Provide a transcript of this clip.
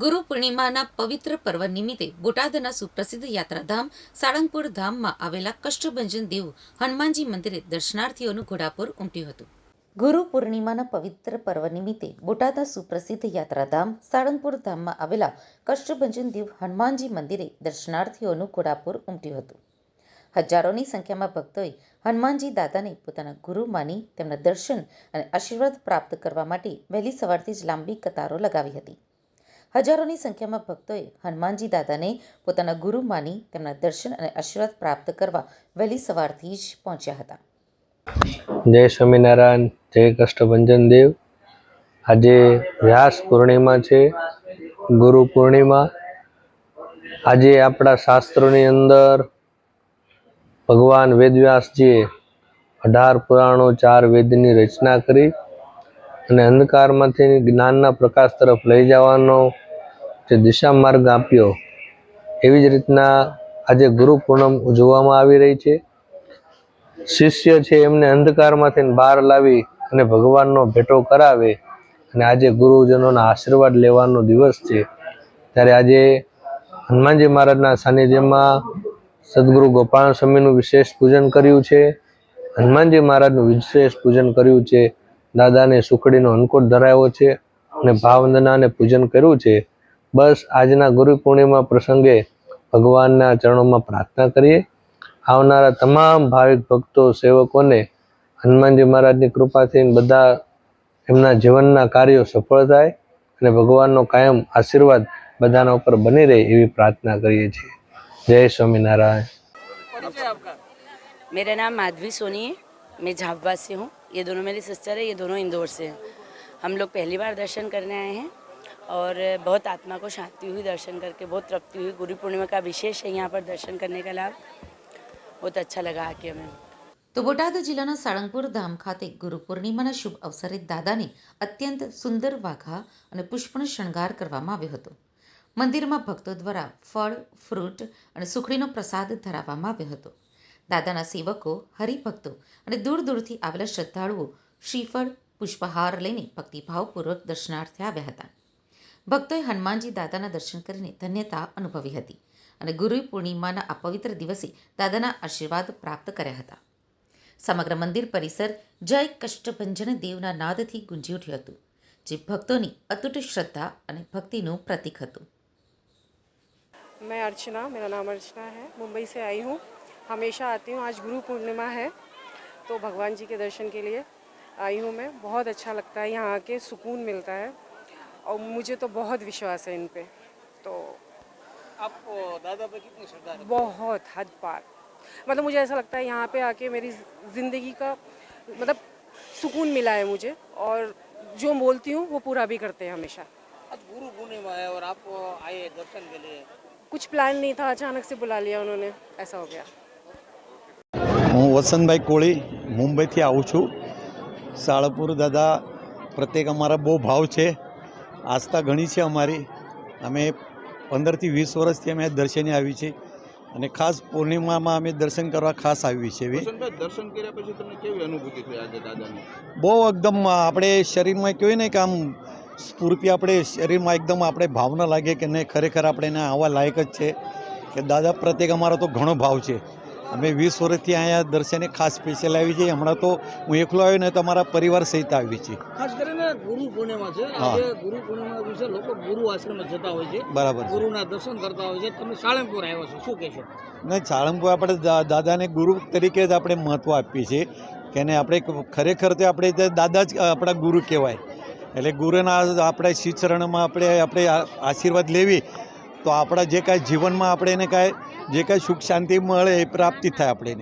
ગુરુ પૂર્ણિમાના પવિત્ર પર્વ નિમિત્તે બોટાદના સુપ્રસિદ્ધ યાત્રાધામ સાળંગપુર ધામમાં આવેલા કષ્ટભંજન દેવ હનુમાનજી મંદિરે દર્શનાર્થીઓનું ઘોડાપુર ઉમટ્યું હતું. ગુરુ પૂર્ણિમાના પવિત્ર પર્વ નિમિત્તે બોટાદના સુપ્રસિદ્ધ યાત્રાધામ સાળંગપુર ધામમાં આવેલા કષ્ટભંજન દેવ હનુમાનજી મંદિરે દર્શનાર્થીઓનું ઘોડાપુર ઉમટ્યું હતું. હજારોની સંખ્યામાં ભક્તોએ હનુમાનજી દાદાને પોતાના ગુરુ માની તેમના દર્શન અને આશીર્વાદ પ્રાપ્ત કરવા માટે વહેલી સવારથી જ લાંબી કતારો લગાવી હતી. હજારોની સંખ્યામાં ભક્તોએ હનુમાનજી દાદાને પોતાના ગુરુ માની તેમના દર્શન અને આશીર્વાદ પ્રાપ્ત કરવા વહેલી સવારથી જ પહોંચ્યા હતા. જય સ્વામિનારાયણ, જય કષ્ટભંજન દેવ. આજે વ્યાસ પૂર્ણિમા છે, ગુરુ પૂર્ણિમા. આજે આપણા શાસ્ત્રોની અંદર ભગવાન વેદવ્યાસજીએ અઢાર પુરાણો ચાર વેદની રચના કરી. અને અંધકારમાંથી જ્ઞાનના પ્રકાશ તરફ લઈ જવાનો જે દિશા માર્ગ આપ્યો, એવી જ રીતના આજે ગુરુ પૂનમ ઉજવવામાં આવી રહી છે. શિષ્ય છે એમને અંધકારમાંથી બહાર લાવી અને ભગવાનનો ભેટો કરાવે અને આજે ગુરુજનોના આશીર્વાદ લેવાનો દિવસ છે. ત્યારે આજે હનુમાનજી મહારાજના સાનિધ્યમાં સદગુરુ ગોપાલ સ્વામીનું વિશેષ પૂજન કર્યું છે. હનુમાનજી મહારાજનું વિશેષ પૂજન કર્યું છે. દાદાને સુખડીનો અંકુટ ધરાવ્યો છે અને ભાવવંદના અને પૂજન કર્યું છે બસ આજના ગુરુ પૂર્ણિમા પ્રસંગે ભગવાનના ચરણોમાં પ્રાર્થના કરીએ આવનારા તમામ ભાવિક ભક્તો સેવકોને હનુમાનજી મહારાજની કૃપાથી બધા એમના જીવનના કાર્યો સફળ થાય અને ભગવાનનો કાયમ આશીર્વાદ બધાના ઉપર બની રહે એવી પ્રાર્થના કરીએ છીએ જય સ્વામિનારાયણ मेरा नाम माधवी सोनी है मैं झाबवा से हूँ ये दोनों मेरी सिस्टर है ये दोनों इंदौर से हैं हम लोग पहली बार दर्शन करने आए हैं और बहुत आत्मा को शांति हुई दर्शन करके बहुत तृप्ति हुई गुरु पूर्णिमा का विशेष है यहाँ पर दर्शन करने का लाभ बहुत अच्छा लगा आके हमें તો બોટાદ જિલ્લાના સાળંગપુર ધામ ખાતે ગુરુ પૂર્ણિમાના શુભ અવસરે દાદાને અત્યંત સુંદર વાઘા અને પુષ્પનો શણગાર કરવામાં આવ્યો હતો મંદિરમાં ભક્તો દ્વારા ફળ ફ્રૂટ અને સુખડીનો પ્રસાદ ધરાવવામાં આવ્યો હતો દાદાના સેવકો હરિભક્તો અને દૂર દૂરથી આવેલા શ્રદ્ધાળુઓ શ્રીફળ, પુષ્પહાર લઈને ભક્તિભાવપૂર્વક દર્શનાર્થે આવ્યા હતા. ભક્તોએ હનુમાનજી દાદાના દર્શન કરીને ધન્યતા અનુભવી હતી અને ગુરુ પૂર્ણિમાના આ પવિત્ર દિવસે દાદાના આશીર્વાદ પ્રાપ્ત કર્યા હતા. સમગ્ર મંદિર પરિસર જય કષ્ટભંજન દેવના નાદથી ગુંજી ઉઠ્યું હતું, જે ભક્તોની અતુટ શ્રદ્ધા અને ભક્તિનું પ્રતીક હતું. મેં અર્ચના મેરા નામ અર્ચના હૈ મુંબઈ સે આઈ હું हमेशा आती हूँ। आज गुरु पूर्णिमा है तो भगवान जी के दर्शन के लिए आई हूँ मैं। बहुत अच्छा लगता है यहाँ आके सुकून मिलता है और मुझे तो बहुत विश्वास है इन पर तो आपको दादा पे कितनी श्रद्धा है? बहुत हद पार। मतलब मुझे ऐसा लगता है यहाँ पे आके मेरी ज़िंदगी का मतलब सुकून मिला है मुझे और जो बोलती हूँ वो पूरा भी करते हैं हमेशा। आज गुरु पूर्णिमा है और आप आए दर्शन के लिए। कुछ प्लान नहीं था अचानक से बुला लिया उन्होंने ऐसा हो गया। વસંતભાઈ કોળી મુંબઈથી આવું છું. શાળપુર દાદા પ્રત્યેક અમારા બહુ ભાવ છે. આસ્થા ઘણી છે અમારી. અમે પંદરથી વીસ વર્ષથી અમે દર્શને આવી છીએ અને ખાસ પૂર્ણિમામાં અમે દર્શન કરવા ખાસ આવી છે એવી. દર્શન કર્યા પછી તમને કેવી અનુભૂતિ થઈ આજે દાદાની? બહુ એકદમ આપણે શરીરમાં કહેવાય ને કે આમ સ્ફૂર્તિ આપણે શરીરમાં એકદમ આપણે ભાવના લાગે કે નહીં ખરેખર આપણે એને આવવા લાયક જ છે. કે દાદા પ્રત્યેક અમારો તો ઘણો ભાવ છે. અમે વીસ વર્ષથી અહીંયા દર્શને ખાસ સ્પેશિયલ આવી છીએ હમણાં તો હું એકલો આવ્યો ને તો અમારા પરિવાર સહિત આવી છીએ. ખાસ કરીને ગુરુ પૂર્ણિમા છે. આજે ગુરુ પૂર્ણિમા દિવસે લોકો ગુરુ આશ્રમે જતા હોય છે. બરાબર ગુરુના દર્શન કરતા હોય છે. તમે સાળંગપુર આવ્યા છો. શું કહેશો? નહીં સાળંગપુર આપણે દાદાને ગુરુ તરીકે જ આપણે મહત્ત્વ આપીએ છીએ. કે એને આપણે ખરેખર તો આપણે દાદા જ આપણા ગુરુ કહેવાય. એટલે ગુરુના આપણે શિચરણમાં આપણે આપણે આશીર્વાદ લેવી તો આપણા જે કાંઈ જીવનમાં આપણે એને કાંઈ જે કાંઈ સુખ શાંતિ મળે એ પ્રાપ્તિ થાય આપણે એને.